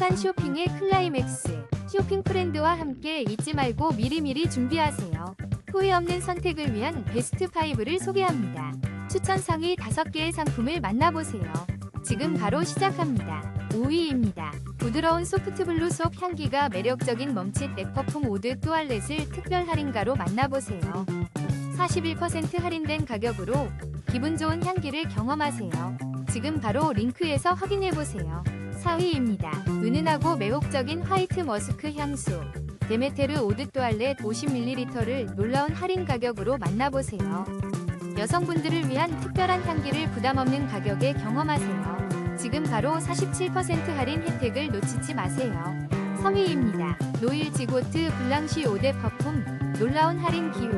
행복한 쇼핑의 클라이맥스. 쇼핑 프렌드와 함께 잊지 말고 미리미리 준비하세요. 후회 없는 선택을 위한 베스트 5를 소개합니다. 추천 상위 5개의 상품을 만나보세요. 지금 바로 시작합니다. 5위입니다. 부드러운 소프트 블루 속 향기가 매력적인 멈칫 백퍼퓸 오드 뚜알렛을 특별 할인가로 만나보세요. 41% 할인된 가격으로 기분 좋은 향기를 경험하세요. 지금 바로 링크에서 확인해보세요. 4위입니다. 은은하고 매혹적인 화이트 머스크 향수. 데메테르 오드 뚜알렛 50ml를 놀라운 할인 가격으로 만나보세요. 여성분들을 위한 특별한 향기를 부담 없는 가격에 경험하세요. 지금 바로 47% 할인 혜택을 놓치지 마세요. 3위입니다. 노일 지고트 블랑쉬 오데 퍼퓸 놀라운 할인 기호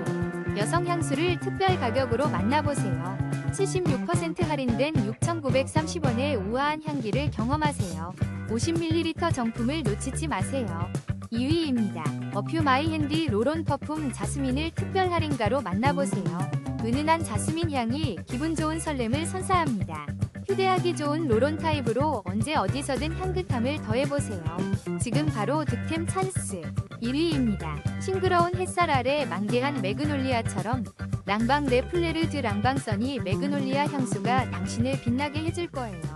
여성 향수를 특별 가격으로 만나보세요. 76% 할인된 6,930원의 우아한 향기를 경험하세요. 50ml 정품을 놓치지 마세요. 2위입니다. 어퓨 마이 핸디 로론 퍼퓸 자스민을 특별 할인가로 만나보세요. 은은한 자스민 향이 기분 좋은 설렘을 선사합니다. 휴대하기 좋은 로론 타입으로 언제 어디서든 향긋함을 더해보세요. 지금 바로 득템 찬스 1위입니다. 싱그러운 햇살 아래 만개한 매그놀리아처럼 랑방 레플레르 드 랑방선이 매그놀리아 향수가 당신을 빛나게 해줄 거예요.